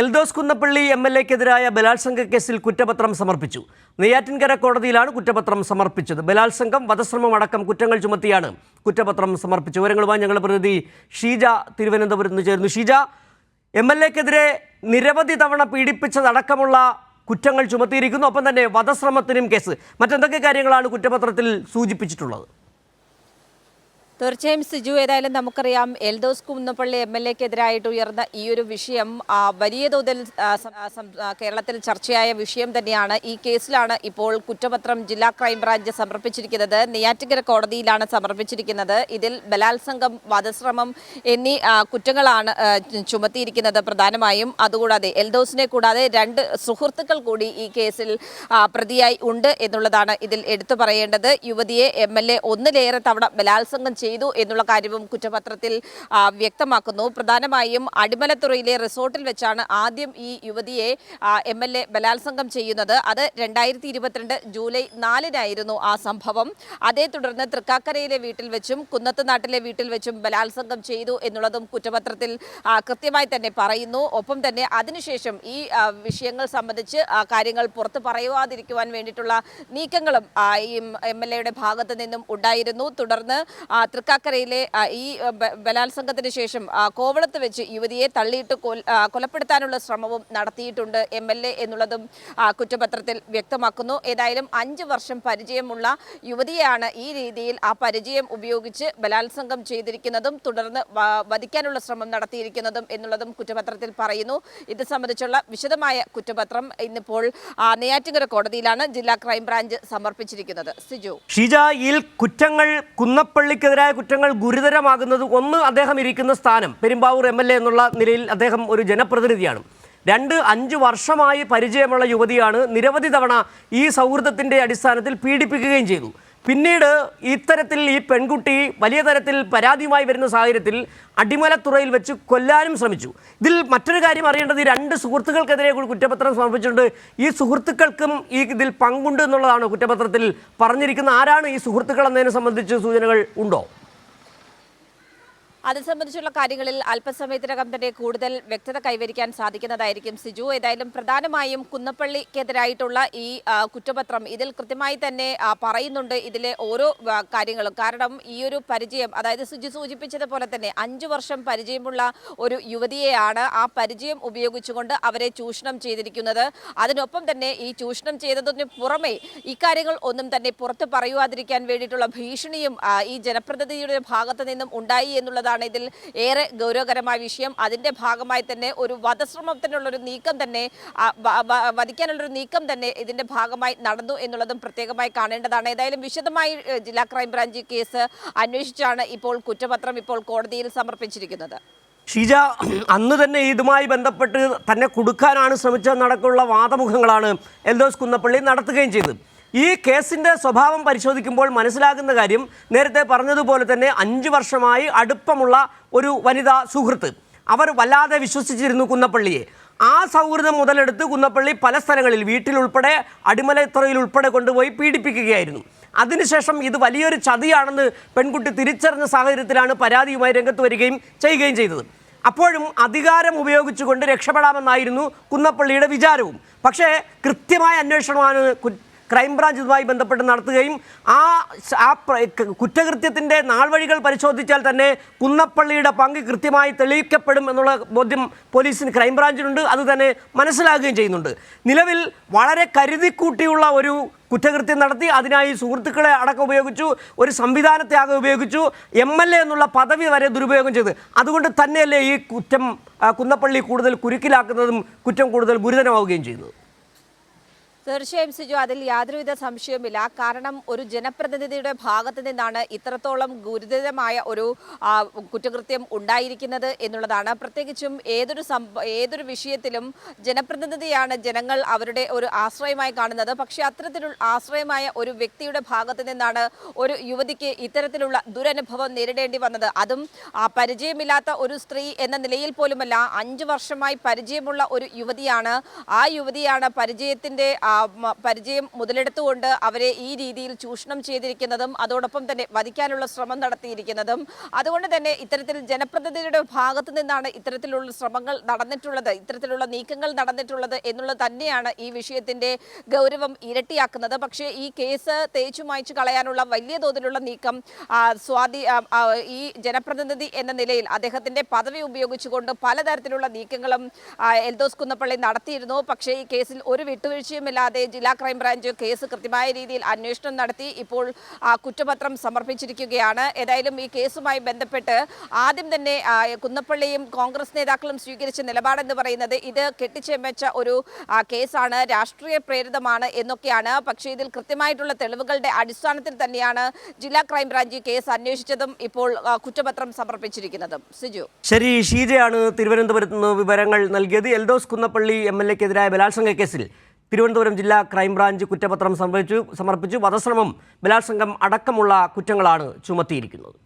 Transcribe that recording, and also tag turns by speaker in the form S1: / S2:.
S1: Eldhose Kunnappilly M L എക്കെതിരായ ബലാത്സംഗ കേസിൽ കുറ്റപത്രം സമർപ്പിച്ചു. നെയ്യാറ്റിൻകര കോടതിയിലാണ് കുറ്റപത്രം സമർപ്പിച്ചത്. ബലാത്സംഗം വധശ്രമം അടക്കം കുറ്റങ്ങൾ ചുമത്തിയാണ് കുറ്റപത്രം സമർപ്പിച്ചത്. വിവരങ്ങളുമായി ഞങ്ങളുടെ പ്രതിനിധി ഷീജ തിരുവനന്തപുരത്ത് നിന്ന് ചേർന്നു ഷീജ എം എൽ എക്കെതിരെ നിരവധി തവണ പീഡിപ്പിച്ചതടക്കമുള്ള കുറ്റങ്ങൾ ചുമത്തിയിരിക്കുന്നു. ഒപ്പം തന്നെ വധശ്രമത്തിനും കേസ്. മറ്റെന്തൊക്കെ കാര്യങ്ങളാണ് കുറ്റപത്രത്തിൽ സൂചിപ്പിച്ചിട്ടുള്ളത്?
S2: തീർച്ചയായും സിജു ഏതായാലും നമുക്കറിയാം എൽദോസ് കുന്നപ്പള്ളി എം എൽ എക്കെതിരായിട്ട് ഉയർന്ന ഈ ഒരു വിഷയം വലിയ തോതിൽ കേരളത്തിൽ ചർച്ചയായ വിഷയം തന്നെയാണ്. ഈ കേസിലാണ് ഇപ്പോൾ കുറ്റപത്രം ജില്ലാ ക്രൈംബ്രാഞ്ച് സമർപ്പിച്ചിരിക്കുന്നത്. നെയ്യാറ്റിങ്കര കോടതിയിലാണ് സമർപ്പിച്ചിരിക്കുന്നത്. ഇതിൽ ബലാത്സംഗം വധശ്രമം എന്നീ കുറ്റങ്ങളാണ് ചുമത്തിയിരിക്കുന്നത് പ്രധാനമായും. അതുകൂടാതെ എൽദോസിനെ കൂടാതെ രണ്ട് സുഹൃത്തുക്കൾ കൂടി ഈ കേസിൽ പ്രതിയായി ഉണ്ട് എന്നുള്ളതാണ് ഇതിൽ എടുത്തു പറയേണ്ടത്. യുവതിയെ എം എൽ എ ഒന്നിലേറെ തവണ ബലാത്സംഗം ചെയ്തു എന്നുള്ള കാര്യവും കുറ്റപത്രത്തിൽ വ്യക്തമാക്കുന്നു. പ്രധാനമായും അടിമലത്തുറയിലെ റിസോർട്ടിൽ വെച്ചാണ് ആദ്യം ഈ യുവതിയെ എം എൽ എ ബലാത്സംഗം ചെയ്യുന്നത്. അത് രണ്ടായിരത്തി ഇരുപത്തിരണ്ട് ജൂലൈ നാലിനായിരുന്നു ആ സംഭവം. അതേ തുടർന്ന് തൃക്കാക്കരയിലെ വീട്ടിൽ വെച്ചും കുന്നത്ത് നാട്ടിലെ വീട്ടിൽ വെച്ചും ബലാത്സംഗം ചെയ്തു എന്നുള്ളതും കുറ്റപത്രത്തിൽ കൃത്യമായി തന്നെ പറയുന്നു. ഒപ്പം തന്നെ അതിനുശേഷം ഈ വിഷയങ്ങൾ സംബന്ധിച്ച് കാര്യങ്ങൾ പുറത്ത് പറയുവാതിരിക്കുവാൻ വേണ്ടിയിട്ടുള്ള നീക്കങ്ങളും ഈ എം എൽ എയുടെ ഭാഗത്ത് നിന്നും ഉണ്ടായിരുന്നു. തുടർന്ന് തൃക്കാക്കരയിലെ ഈ ബലാത്സംഗത്തിന് ശേഷം കോവളത്ത് വെച്ച് യുവതിയെ തള്ളിയിട്ട് കൊലപ്പെടുത്താനുള്ള ശ്രമവും നടത്തിയിട്ടുണ്ട് എം എൽ എ എന്നുള്ളതും കുറ്റപത്രത്തിൽ വ്യക്തമാക്കുന്നു. ഏതായാലും അഞ്ച് വർഷം പരിചയമുള്ള യുവതിയാണ് ഈ രീതിയിൽ ആ പരിചയം ഉപയോഗിച്ച് ബലാത്സംഗം ചെയ്തിരിക്കുന്നതും തുടർന്ന് വധിക്കാനുള്ള ശ്രമം നടത്തിയിരിക്കുന്നതും എന്നുള്ളതും കുറ്റപത്രത്തിൽ പറയുന്നു. ഇത് സംബന്ധിച്ചുള്ള വിശദമായ കുറ്റപത്രം ഇന്നിപ്പോൾ നെയ്യാറ്റിങ്കര കോടതിയിലാണ് ജില്ലാ ക്രൈംബ്രാഞ്ച് സമർപ്പിച്ചിരിക്കുന്നത്. സിജു.
S1: ഷിജയിൽ കുറ്റങ്ങൾ കുറ്റങ്ങൾ കുന്നപ്പള്ളിക്കെതിരായ കുറ്റങ്ങൾ ഗുരുതരമാകുന്നത് ഒന്ന് അദ്ദേഹം ഇരിക്കുന്ന സ്ഥാനം. പെരുമ്പാവൂർ എം എൽ എ എന്നുള്ള നിലയിൽ അദ്ദേഹം ഒരു ജനപ്രതിനിധിയാണ്. രണ്ട് അഞ്ച് വർഷമായി പരിചയമുള്ള യുവതിയാണ് നിരവധി തവണ ഈ സൗഹൃദത്തിന്റെ അടിസ്ഥാനത്തിൽ പീഡിപ്പിക്കുകയും ചെയ്തു. പിന്നീട് ഇത്തരത്തിൽ ഈ പെൺകുട്ടി വലിയ തരത്തിൽ പരാതിയുമായി വരുന്ന സാഹചര്യത്തിൽ അടിമലത്തുറയിൽ വെച്ച് കൊല്ലാനും ശ്രമിച്ചു. ഇതിൽ മറ്റൊരു കാര്യം അറിയേണ്ടത് രണ്ട് സുഹൃത്തുക്കൾക്കെതിരെ കുറ്റപത്രം സമർപ്പിച്ചിട്ടുണ്ട്. ഈ സുഹൃത്തുക്കൾക്കും ഈ ഇതിൽ പങ്കുണ്ട് എന്നുള്ളതാണ് കുറ്റപത്രത്തിൽ പറഞ്ഞിരിക്കുന്ന ആരാണ് ഈ സുഹൃത്തുക്കൾ എന്നതിനെ സംബന്ധിച്ച് സൂചനകൾ ഉണ്ടോ?
S2: അത് സംബന്ധിച്ചുള്ള കാര്യങ്ങളിൽ അല്പസമയത്തിനകം തന്നെ കൂടുതൽ വ്യക്തത കൈവരിക്കാൻ സാധിക്കുന്നതായിരിക്കും സിജു. ഏതായാലും പ്രധാനമായും കുന്നപ്പള്ളിക്കെതിരായിട്ടുള്ള ഈ കുറ്റപത്രം ഇതിൽ കൃത്യമായി തന്നെ പറയുന്നുണ്ട് ഇതിലെ ഓരോ കാര്യങ്ങളും. കാരണം ഈ ഒരു പരിചയം അതായത് സിജു സൂചിപ്പിച്ചതുപോലെ തന്നെ അഞ്ചു വർഷം പരിചയമുള്ള ഒരു യുവതിയെയാണ് ആ പരിചയം ഉപയോഗിച്ചുകൊണ്ട് അവരെ ചൂഷണം ചെയ്തിരിക്കുന്നത്. അതിനൊപ്പം തന്നെ ഈ ചൂഷണം ചെയ്തതിന് പുറമെ ഇക്കാര്യങ്ങൾ ഒന്നും തന്നെ പുറത്ത് പറയുവാതിരിക്കാൻ വേണ്ടിയിട്ടുള്ള ഭീഷണിയും ഈ ജനപ്രതിനിധിയുടെ ഭാഗത്ത് നിന്നും ഉണ്ടായി എന്നുള്ളതാണ് ഇതിൽ ഏറെ ഗൗരവകരമായ വിഷയം. അതിന്റെ ഭാഗമായി തന്നെ ഒരു വധശ്രമത്തിനുള്ളൊരു നീക്കം തന്നെ വധിക്കാനുള്ളൊരു നീക്കം തന്നെ ഇതിന്റെ ഭാഗമായി നടന്നു എന്നുള്ളതും പ്രത്യേകമായി കാണേണ്ടതാണ്. ഏതായാലും വിശദമായി ജില്ലാ ക്രൈംബ്രാഞ്ച് കേസ് അന്വേഷിച്ചാണ് ഇപ്പോൾ കുറ്റപത്രം ഇപ്പോൾ കോടതിയിൽ സമർപ്പിച്ചിരിക്കുന്നത്.
S1: ഷീജ അന്ന് തന്നെ ഇതുമായി ബന്ധപ്പെട്ട് തന്നെ കൊടുക്കാനാണ് ശ്രമിച്ചതെന്നടക്കമുള്ള വാദമുഖങ്ങളാണ് എൽദോസ് കുന്നപ്പള്ളി നടത്തുകയും ചെയ്തത്. ഈ കേസിന്റെ സ്വഭാവം പരിശോധിക്കുമ്പോൾ മനസ്സിലാകുന്ന കാര്യം നേരത്തെ പറഞ്ഞതുപോലെ തന്നെ അഞ്ച് വർഷമായി അടുപ്പമുള്ള ഒരു വനിതാ സുഹൃത്ത്. അവർ വല്ലാതെ വിശ്വസിച്ചിരുന്നു കുന്നപ്പള്ളിയെ. ആ സൗഹൃദം മുതലെടുത്ത് കുന്നപ്പള്ളി പല സ്ഥലങ്ങളിൽ വീട്ടിലുൾപ്പെടെ അടിമലത്തറയിൽ ഉൾപ്പെടെ കൊണ്ടുപോയി പീഡിപ്പിക്കുകയായിരുന്നു. അതിനുശേഷം ഇത് വലിയൊരു ചതിയാണെന്ന് പെൺകുട്ടി തിരിച്ചറിഞ്ഞ സാഹചര്യത്തിലാണ് പരാതിയുമായി രംഗത്ത് വരികയും ചെയ്യുകയും ചെയ്തത്. അപ്പോഴും അധികാരം ഉപയോഗിച്ചുകൊണ്ട് രക്ഷപ്പെടാമെന്നായിരുന്നു കുന്നപ്പള്ളിയുടെ വിചാരവും. പക്ഷേ കൃത്യമായ അന്വേഷണമാണ് ക്രൈംബ്രാഞ്ച് ഇതുമായി ബന്ധപ്പെട്ട് നടത്തുകയും ആ ആ കുറ്റകൃത്യത്തിന്റെ നാൾവഴികൾ പരിശോധിച്ചാൽ തന്നെ കുന്നപ്പള്ളിയുടെ പങ്ക് കൃത്യമായി തെളിയിക്കപ്പെടും എന്നുള്ള ബോധ്യം പോലീസിന് ക്രൈംബ്രാഞ്ചിനുണ്ട് അത് തന്നെ മനസ്സിലാക്കുകയും ചെയ്യുന്നുണ്ട്. നിലവിൽ വളരെ കരുതിക്കൂട്ടിയുള്ള ഒരു കുറ്റകൃത്യം നടത്തി അതിനായി സുഹൃത്തുക്കളെ അടക്കം ഉപയോഗിച്ചു ഒരു സംവിധാനത്തെ ആകെ ഉപയോഗിച്ചു എം എൽ എ എന്നുള്ള പദവി വരെ ദുരുപയോഗം ചെയ്ത്. അതുകൊണ്ട് തന്നെയല്ലേ ഈ കുറ്റം കുന്നപ്പള്ളി കൂടുതൽ കുരുക്കിലാക്കുന്നതും കുറ്റം കൂടുതൽ ഗുരുതരമാവുകയും ചെയ്യുന്നത്?
S2: തീർച്ചയായും സിജു അതിൽ യാതൊരുവിധ സംശയവുമില്ല. കാരണം ഒരു ജനപ്രതിനിധിയുടെ ഭാഗത്ത് നിന്നാണ് ഇത്രത്തോളം ഗുരുതരമായ ഒരു കുറ്റകൃത്യം ഉണ്ടായിരിക്കുന്നത് എന്നുള്ളതാണ്. പ്രത്യേകിച്ചും ഏതൊരു ഏതൊരു വിഷയത്തിലും ജനപ്രതിനിധിയാണ് ജനങ്ങൾ അവരുടെ ഒരു ആശ്രയമായി കാണുന്നത്. പക്ഷേ അത്തരത്തിലുള്ള ആശ്രയമായ ഒരു വ്യക്തിയുടെ ഭാഗത്ത് നിന്നാണ് ഒരു യുവതിക്ക് ഇത്തരത്തിലുള്ള ദുരനുഭവം നേരിടേണ്ടി വന്നത്. അതും പരിചയമില്ലാത്ത ഒരു സ്ത്രീ എന്ന നിലയിൽ പോലുമല്ല അഞ്ചു വർഷമായി പരിചയമുള്ള ഒരു യുവതിയാണ്. ആ യുവതിയാണ് പരിചയത്തിന്റെ ആ, പരിചയം മുതലെടുത്തുകൊണ്ട് അവരെ ഈ രീതിയിൽ ചൂഷണം ചെയ്തിരിക്കുന്നതും അതോടൊപ്പം തന്നെ വധിക്കാനുള്ള ശ്രമം നടത്തിയിരിക്കുന്നതും അതുകൊണ്ട് തന്നെ ഇത്തരത്തിൽ ജനപ്രതിനിധിയുടെ ഭാഗത്തു നിന്നാണ് ഇത്തരത്തിലുള്ള ശ്രമങ്ങൾ നടന്നിട്ടുള്ളത് ഇത്തരത്തിലുള്ള നീക്കങ്ങൾ നടന്നിട്ടുള്ളത് എന്നുള്ളത് തന്നെയാണ് ഈ വിഷയത്തിന്റെ ഗൗരവം ഇരട്ടിയാക്കുന്നത്. പക്ഷേ ഈ കേസ് തേച്ചു മായ്ച്ചു കളയാനുള്ള വലിയ തോതിലുള്ള നീക്കം സ്വാധീ ഈ ജനപ്രതിനിധി എന്ന നിലയിൽ അദ്ദേഹത്തിന്റെ പദവി ഉപയോഗിച്ചുകൊണ്ട് പലതരത്തിലുള്ള നീക്കങ്ങളും എൽദോസ് കുന്നപ്പള്ളി നടത്തിയിരുന്നു. പക്ഷേ ഈ കേസിൽ ഒരു വിട്ടുവീഴ്ചയുമില്ലാതെ ജില്ലാ ക്രൈംബ്രാഞ്ച് കേസ് കൃത്യമായ രീതിയിൽ അന്വേഷണം നടത്തി ഇപ്പോൾ കുറ്റപത്രം സമർപ്പിച്ചിരിക്കുകയാണ്. ഏതായാലും ഈ കേസുമായി ബന്ധപ്പെട്ട് ആദ്യം തന്നെ കുന്നപ്പള്ളിയും കോൺഗ്രസ് നേതാക്കളും സ്വീകരിച്ച നിലപാടെന്ന് പറയുന്നത് ഇത് കെട്ടിച്ചമച്ച ഒരു കേസാണ്. രാഷ്ട്രീയ പ്രേരിതമാണ് എന്നൊക്കെയാണ്. പക്ഷേ ഇതിൽ കൃത്യമായിട്ടുള്ള തെളിവുകളുടെ അടിസ്ഥാനത്തിൽ തന്നെയാണ് ജില്ലാ ക്രൈംബ്രാഞ്ച് കേസ് അന്വേഷിച്ചതും ഇപ്പോൾ കുറ്റപത്രം സമർപ്പിച്ചിരിക്കുന്നതും. സിജു.
S1: ശരി ഷീജയാണ് തിരുവനന്തപുരത്ത് നിന്ന് വിവരങ്ങൾ നൽകിയത്. എൽദോസ് കുന്നപ്പള്ളി എം എൽ എക്കെതിരായ ബലാത്സംഗ കേസിൽ തിരുവനന്തപുരം ജില്ലാ ക്രൈംബ്രാഞ്ച് കുറ്റപത്രം സമർപ്പിച്ചു സമർപ്പിച്ചു. വധശ്രമം ബലാത്സംഗം അടക്കമുള്ള കുറ്റങ്ങളാണ് ചുമത്തിയിരിക്കുന്നത്.